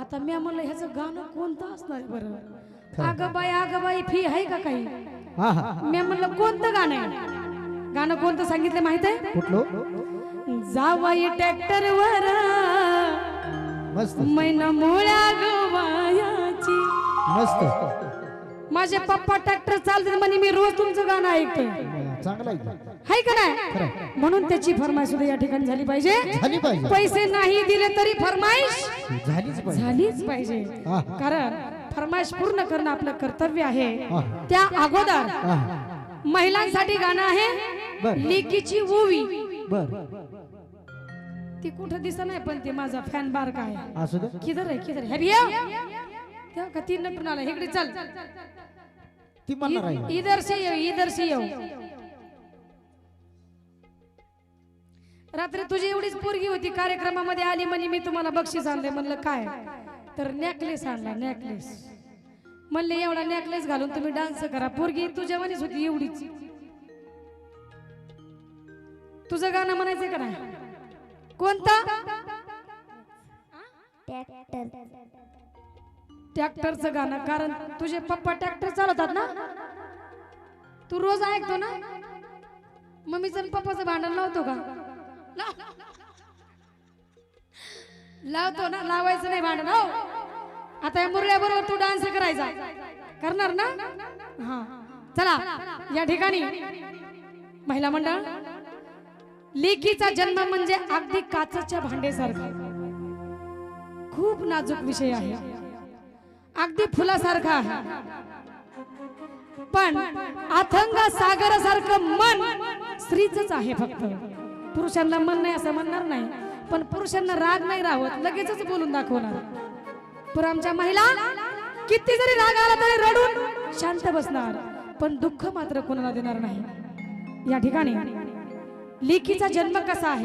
आता मी म्हणलं ह्याचं गाणं कोणतं असणार बरं? अगं बाई अगं बाई फी आहे का काही? हा हा. मी म्हणलं कोणतं गाणं आहे? गाणं कोणतं सांगितलं माहीत आहे? जावाई ट्रॅक्टर वर मैना मुळ्या गवायाची. मस्त. माझे पप्पा ट्रॅक्टर चालते म्हणे मी रोज तुमचं गाणं ऐकतोय. चांगला? हाय का नाही? म्हणून त्याची फरमाईश सुद्धा या ठिकाणी झाली पाहिजे. झाली पाहिजे. पैसे नाही दिले तरी फरमाईश झालीच पाहिजे. झालीच पाहिजे. हा. कारण फरमाईश पूर्ण करणं आपलं कर्तव्य आहे. हा. त्या अगोदर हा महिलांसाठी गाणं आहे. लेकीची ओवी. बर. ती कुठं दिसत नाही पण ते माझा फॅन बार काय असू दे. किधर आहे किधर आहे. भैया तेव्हा का ती नटून आला? इकडे चल. ती म्हणणार आहे. इधर से येऊ इधर से येऊ. रात्री तुझी एवढीच पोरगी होती कार्यक्रमामध्ये आली म्हणे मी तुम्हाला बक्षीस आणले म्हणलं काय? तर नेकलेस आणला नेकलेस म्हणले एवढा नेकलेस घालून तुम्ही डान्स करा. पोरगी तुझ्या मनीच होती एवढीच. तुझं गाणं म्हणायचंय का नाही? कोणता? ट्रॅक्टरचं गाणं कारण तुझे पप्पा ट्रॅक्टर चालवतात ना? तू रोज ऐकतो ना? मम्मीचं पप्पाचं भांडण लावतो का? लावतो ना लावायचं नाही भांडण हो. आता या मुरळ्याबरोबर तू डान्स करायचा. करणार ना? हा. चला या ठिकाणी. महिला मंडळ लेखीचा जन्म म्हणजे अगदी काचच्या भांडेसारखा. खूप नाजूक विषय आहे. अगदी फुलासारखा आहे. पण अथंग सागरासारखं मन स्त्रीच आहे फक्त. पुरुषांना मन नाही असं म्हणणार नाही. पण पुरुषांना राग नाही राहत लगेचच बोलून दाखवणार. पण आमच्या महिला किती जरी राग आला तरी रडून शांत बसणार पण दुःख मात्र कोणाला देणार नाही. या ठिकाणी लेकीचा जन्म कसा आहे?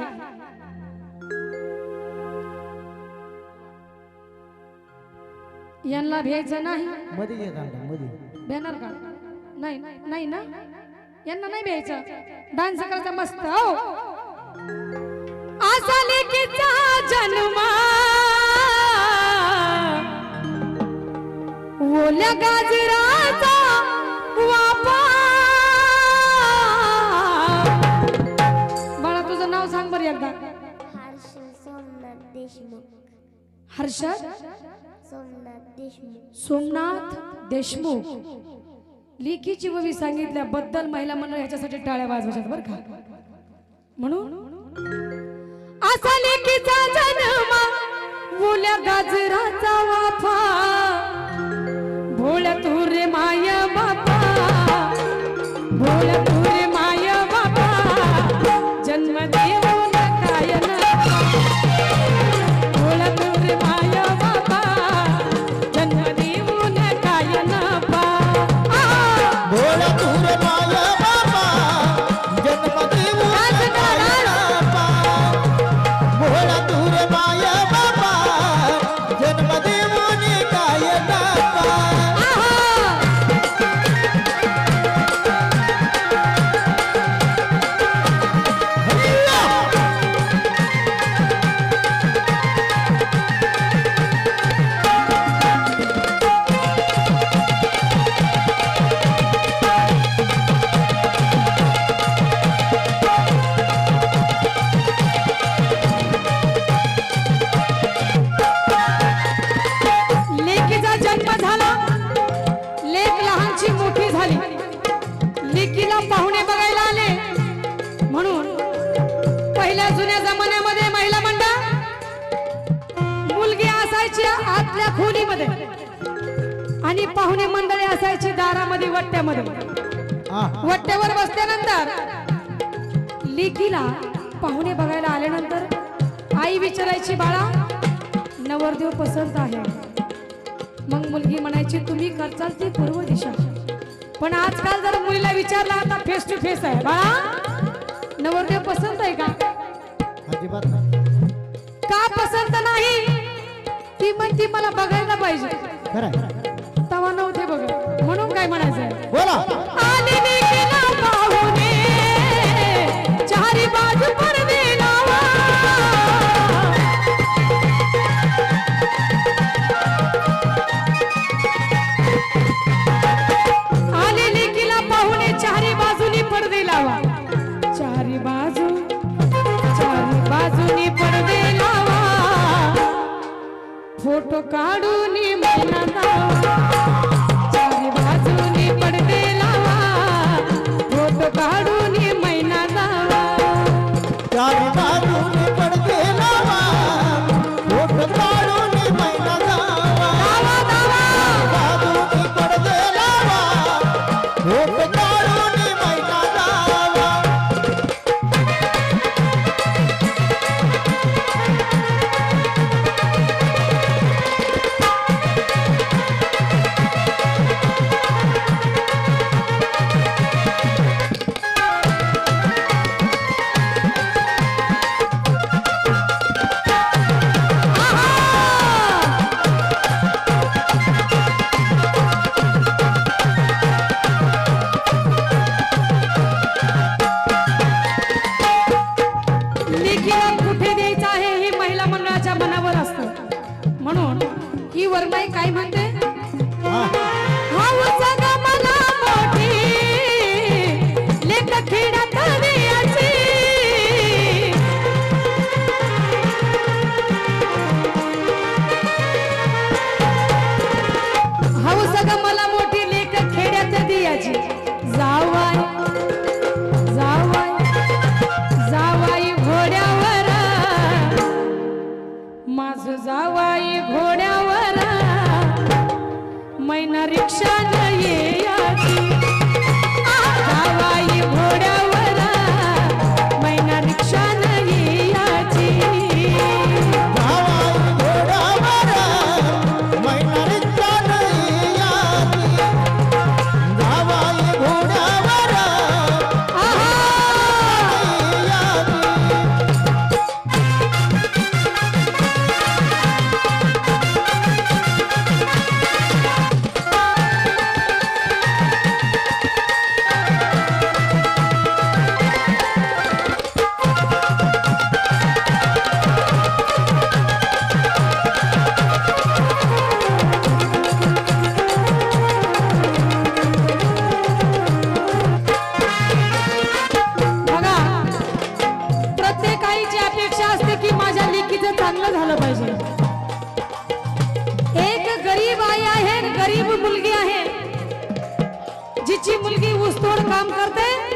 यांना भ्यायचं नाही. मध्ये बॅनर का? नाही नाही ना? यांना नाही भ्यायचं डान्स करायचा मस्त हो. असा लेकीचा जन्म. ओल्या गाजराचा वापा. बाळा तुझं नाव सांग बरं एकदा. सोमनाथ देशमुख. हर्षद सोमनाथ देशमुख. सोमनाथ देशमुख. लेखीची ववी सांगितल्याबद्दल महिला मंडळ ह्याच्यासाठी टाळ्या वाजवायच्यात बरं का? म्हणून? असा लेकीचा जन्म बोल्या गाजराचा वाफा. भोळ तुरे माय असायची आतल्या खोलीमध्ये. आणि पाहुणे मंडळी असायची दारामध्ये वट्ट्यामध्ये. वट्ट्यावर बसल्यानंतर लेकीला पाहुणे बघायला आल्यानंतर आई विचारायची बाळा नवरदेव पसंत आहे. मग मुलगी म्हणायची तुम्ही करचाल ती पूर्व दिशा. पण आजकाल जर मुलीला विचारला आता फेस टू फेस आहे. बाळा नवरदेव पसंत आहे का. का पसंत नाही? ती म्हणती मला बघायला पाहिजे. खरं आहे. तवा नव्हते बघ म्हणून काय म्हणायचंय? बोला. आली लेकीला फोटो काढून मला ही वर्माई काय म्हणते? मुलगी ऊसतोड काम करते?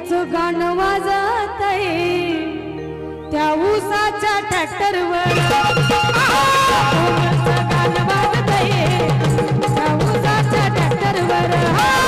आईच गाणं वाजत त्या उसाच्या ट्रॅक्टरवर गाणं वाजत त्या उसाच्या ट्रॅक्टरवर